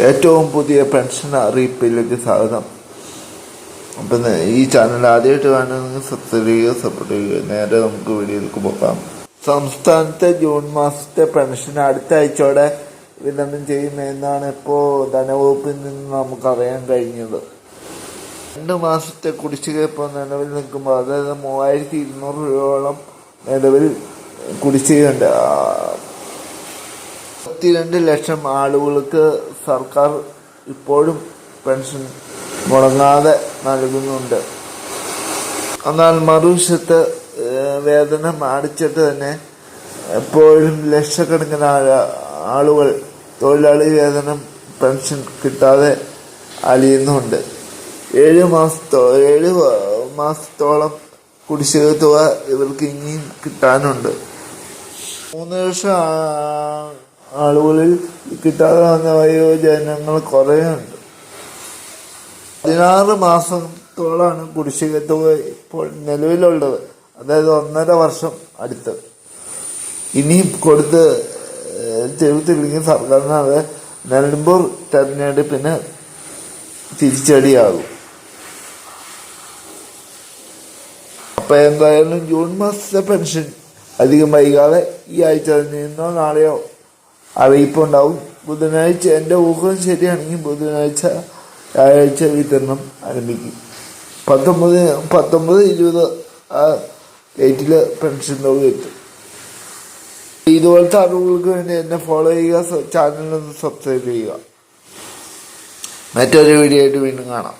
ഏറ്റവും പുതിയ പെൻഷൻ അറിയിപ്പിലേക്ക് സ്വാഗതം. അപ്പം ഈ ചാനൽ ആദ്യമായിട്ട് കാണുന്നെങ്കിൽ സബ്സ്ക്രൈബ് ചെയ്യുക സപ്പോർട്ട് ചെയ്യുക. നേരെ നമുക്ക് വീഡിയോയിലേക്ക് പോകാം. സംസ്ഥാനത്തെ ജൂൺ മാസത്തെ പെൻഷൻ അടുത്ത ആഴ്ചയോടെ വിതരണം ചെയ്യുമെന്നാണ് ഇപ്പോൾ ധനവകുപ്പിൽ നിന്ന് നമുക്ക് അറിയാൻ കഴിഞ്ഞത്. രണ്ട് മാസത്തെ കുടിശ്ശിക ഇപ്പോൾ നിലവിൽ നിൽക്കുമ്പോൾ അതായത് മൂവായിരത്തി ഇരുന്നൂറ് രൂപയോളം നിലവിൽ കുടിശ്ശികയുണ്ട്. ആ, പത്തിരണ്ട് ലക്ഷം ആളുകൾക്ക് സർക്കാർ ഇപ്പോഴും പെൻഷൻ മുടങ്ങാതെ നൽകുന്നുണ്ട്. എന്നാൽ മറുവശത്ത് വേതനം അടിച്ചിട്ട് തന്നെ എപ്പോഴും ലക്ഷക്കണക്കിന് ആളുകൾ തൊഴിലാളി വേതനം പെൻഷൻ കിട്ടാതെ അലിയുന്നുണ്ട്. ഏഴ് മാസത്തോ ഏഴ് മാസത്തോളം കുടിശ്ശിക തുക ഇവർക്ക് ഇനിയും കിട്ടാനുണ്ട്. മൂന്ന് ലക്ഷം ആളുകളിൽ കിട്ടാതെ വന്ന വയോജനങ്ങൾ കുറേയുണ്ട്. പതിനാറ് മാസത്തോളാണ് കുടിശ്ശിക തുക ഇപ്പോൾ നിലവിലുള്ളത്. അതായത് ഒന്നര വർഷം അടുത്ത്. ഇനിയും കൊടുത്ത് തീർത്തില്ലെങ്കിൽ സർക്കാരിന് അത് നിലമ്പൂർ തെരഞ്ഞെടുപ്പിന് തിരിച്ചടിയാകും. അപ്പൊ എന്തായാലും ജൂൺ മാസത്തെ പെൻഷൻ അധികം വൈകാതെ ഈ ആഴ്ച തന്നെ ഇന്നോ നാളെയോ അറിയിപ്പുണ്ടാവും. ബുധനാഴ്ച എന്റെ ഊഹം ശരിയാണെങ്കിൽ ബുധനാഴ്ച വ്യാഴാഴ്ച വിതരണം ആരംഭിക്കും. പത്തൊമ്പത് പത്തൊമ്പത് ഇരുപത് ആ ഡേറ്റിൽ പെൻഷൻ തുക എത്തും ഇതുപോലത്തെ അറിവുകൾക്ക് വേണ്ടി എന്നെ ഫോളോ ചെയ്യുക ചാനലൊന്ന് സബ്സ്ക്രൈബ് ചെയ്യുക. മറ്റൊരു വീഡിയോ ആയിട്ട് വീണ്ടും കാണാം.